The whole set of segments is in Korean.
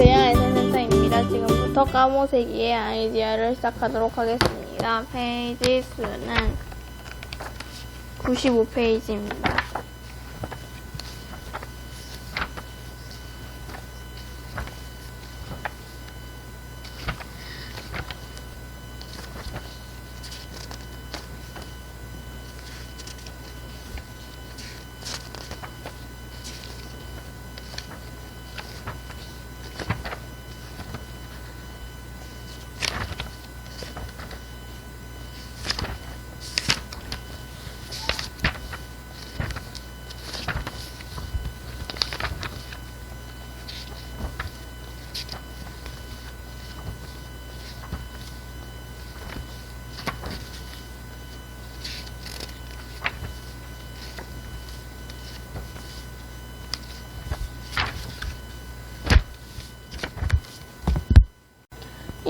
안녕하세요. 에센센터입니다. 지금부터 까모세기의 아이디어를 시작하도록 하겠습니다. 페이지 수는 95페이지입니다.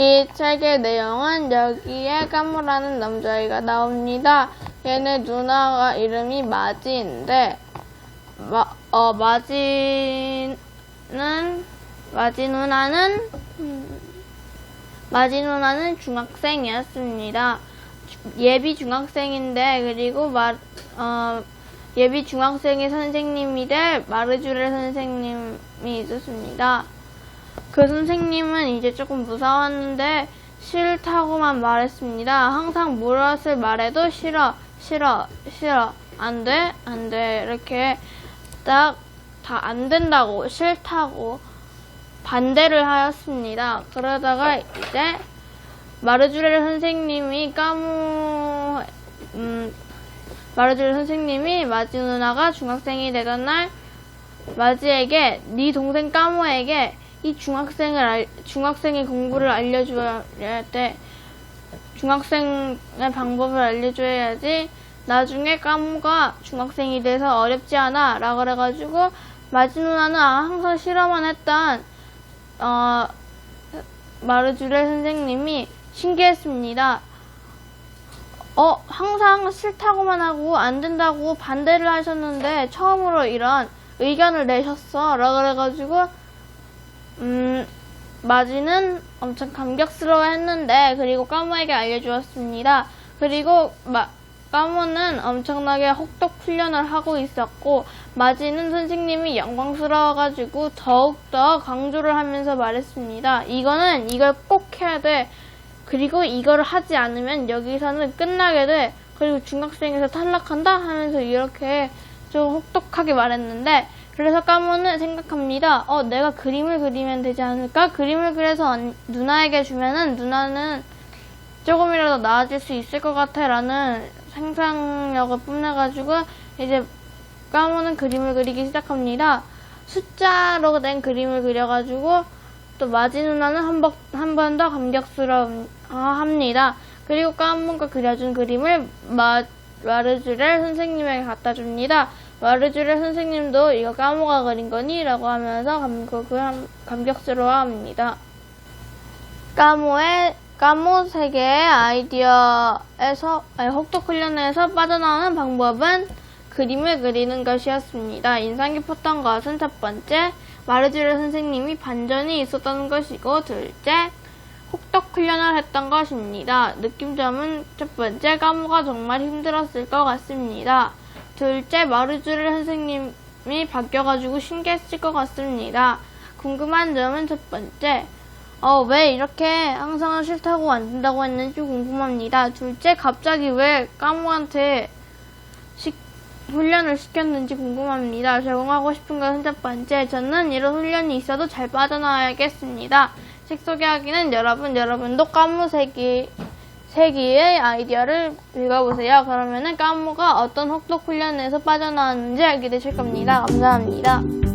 이 책의 내용은 여기에 까무라는 남자아이가 나옵니다. 얘네 누나가 이름이 마지인데, 마, 어, 마지는, 마지 누나는, 음, 마지 누나는 중학생이었습니다. 주- 예비 중학생인데, 그리고 마, 어, 예비 중학생의 선생님이 될 마르주레 선생님이 있었습니다. 그 선생님은 이제 조금 무서웠는데 싫다고만 말했습니다. 항상 무엇을 말해도 싫어, 싫어, 싫어, 안 돼, 안 돼. 이렇게 딱 다 안 된다고, 싫다고 반대를 하였습니다. 그러다가 이제 마르주레 선생님이 까무, 음, 마르주레 선생님이 마지 누나가 중학생이 되던 날 마지에게 네 동생 까모에게 이 중학생을 알- 중학생의 공부를 알려줘야 돼. 중학생의 방법을 알려줘야지. 나중에 까모가 중학생이 돼서 어렵지 않아. 라 그래가지고 마지 누나는 항상 실험만 했던 어, 마르주레 선생님이 신기했습니다. 어, 항상 싫다고만 하고 안 된다고 반대를 하셨는데 처음으로 이런 의견을 내셨어. 라 그래가지고 음, 마지는 엄청 감격스러워 했는데, 그리고 까모에게 알려주었습니다. 그리고, 마, 까모는 엄청나게 혹독 훈련을 하고 있었고, 마지는 선생님이 영광스러워가지고 더욱더 강조를 하면서 말했습니다. 이거는 이걸 꼭 해야 돼. 그리고 이거를 하지 않으면 여기서는 끝나게 돼. 그리고 중학생에서 탈락한다 하면서 이렇게 좀 혹독하게 말했는데, 그래서 까모는 생각합니다. 어, 내가 그림을 그리면 되지 않을까? 그림을 그려서 언- 누나에게 주면은 누나는 조금이라도 나아질 수 있을 것 같아. 라는 상상력을 뽐내가지고 이제 까모는 그림을 그리기 시작합니다. 숫자로 된 그림을 그려가지고 또 마지 누나는 한 번 더 감격스러워 합니다. 그리고 까모가 그려준 그림을 마, 마르주레 선생님에게 갖다 줍니다. 마르주레 선생님도 이거 까모가 그린 거니? 라고 하면서 감, 그, 그, 감- 감격스러워 합니다. 까모의, 까모 세계의 아이디어에서, 아니, 혹독 훈련에서 빠져나오는 방법은 그림을 그리는 것이었습니다. 인상 깊었던 것은 첫 번째, 마르주레 선생님이 반전이 있었던 것이고, 둘째, 혹독 훈련을 했던 것입니다. 느낌점은 첫 번째, 까모가 정말 힘들었을 것 같습니다. 둘째, 마르주레 선생님이 바뀌어가지고 신기했을 것 같습니다. 궁금한 점은 첫 번째, 어, 왜 이렇게 항상 싫다고 안 된다고 했는지 궁금합니다. 둘째, 갑자기 왜 까모한테 시- 훈련을 시켰는지 궁금합니다. 적응하고 싶은 것은 첫 번째, 저는 이런 훈련이 있어도 잘 빠져나와야겠습니다. 책 소개하기는 여러분, 여러분도 까무 세기, 세기의 아이디어를 읽어보세요. 그러면은 까무가 어떤 혹독 훈련에서 빠져나왔는지 알게 되실 겁니다. 감사합니다.